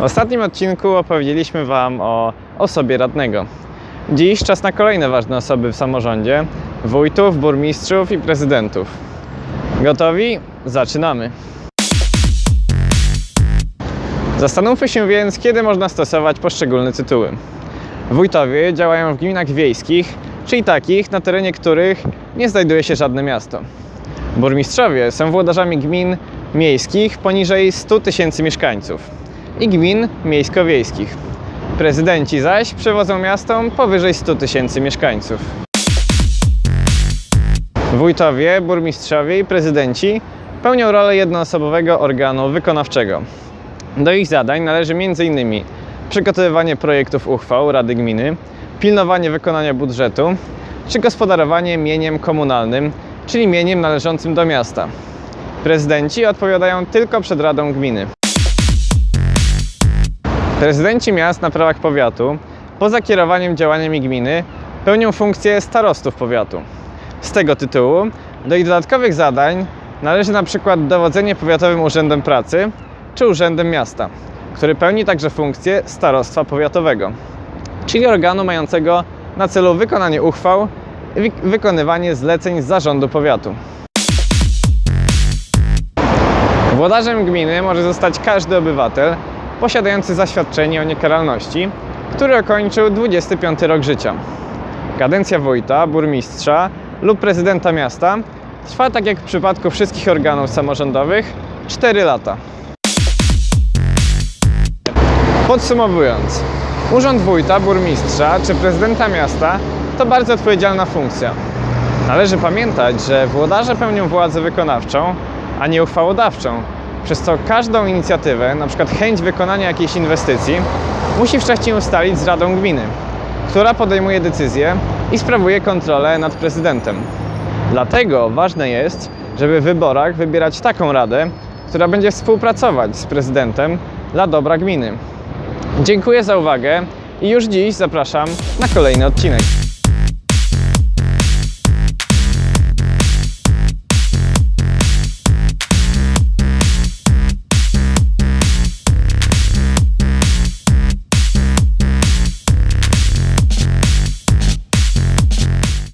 ostatnim odcinku opowiedzieliśmy Wam o osobie radnego. Dziś czas na kolejne ważne osoby w samorządzie: wójtów, burmistrzów i prezydentów. Gotowi? Zaczynamy. Zastanówmy się więc, kiedy można stosować poszczególne tytuły. Wójtowie działają w gminach wiejskich, czyli takich, na terenie których nie znajduje się żadne miasto. Burmistrzowie są włodarzami gmin miejskich poniżej 100 tysięcy mieszkańców i gmin miejsko-wiejskich. Prezydenci zaś przewodzą miastom powyżej 100 tysięcy mieszkańców. Wójtowie, burmistrzowie i prezydenci pełnią rolę jednoosobowego organu wykonawczego. Do ich zadań należy m.in. przygotowywanie projektów uchwał Rady Gminy, pilnowanie wykonania budżetu czy gospodarowanie mieniem komunalnym, czyli mieniem należącym do miasta. Prezydenci odpowiadają tylko przed Radą Gminy. Prezydenci miast na prawach powiatu, poza kierowaniem działaniami gminy, pełnią funkcję starostów powiatu. Z tego tytułu do ich dodatkowych zadań należy na przykład dowodzenie Powiatowym Urzędem Pracy czy Urzędem Miasta, który pełni także funkcję starostwa powiatowego, czyli organu mającego na celu wykonanie uchwał i wy- wykonywanie zleceń zarządu powiatu. Włodarzem gminy może zostać każdy obywatel posiadający zaświadczenie o niekaralności, który ukończył 25 rok życia. Kadencja wójta, burmistrza lub prezydenta miasta trwa, tak jak w przypadku wszystkich organów samorządowych, 4 lata. Podsumowując, urząd wójta, burmistrza czy prezydenta miasta to bardzo odpowiedzialna funkcja. Należy pamiętać, że włodarze pełnią władzę wykonawczą, a nie uchwałodawczą, przez co każdą inicjatywę, np. chęć wykonania jakiejś inwestycji, musi wcześniej ustalić z Radą Gminy, która podejmuje decyzję i sprawuje kontrolę nad prezydentem. Dlatego ważne jest, żeby w wyborach wybierać taką radę, która będzie współpracować z prezydentem dla dobra gminy. Dziękuję za uwagę i już dziś zapraszam na kolejny odcinek.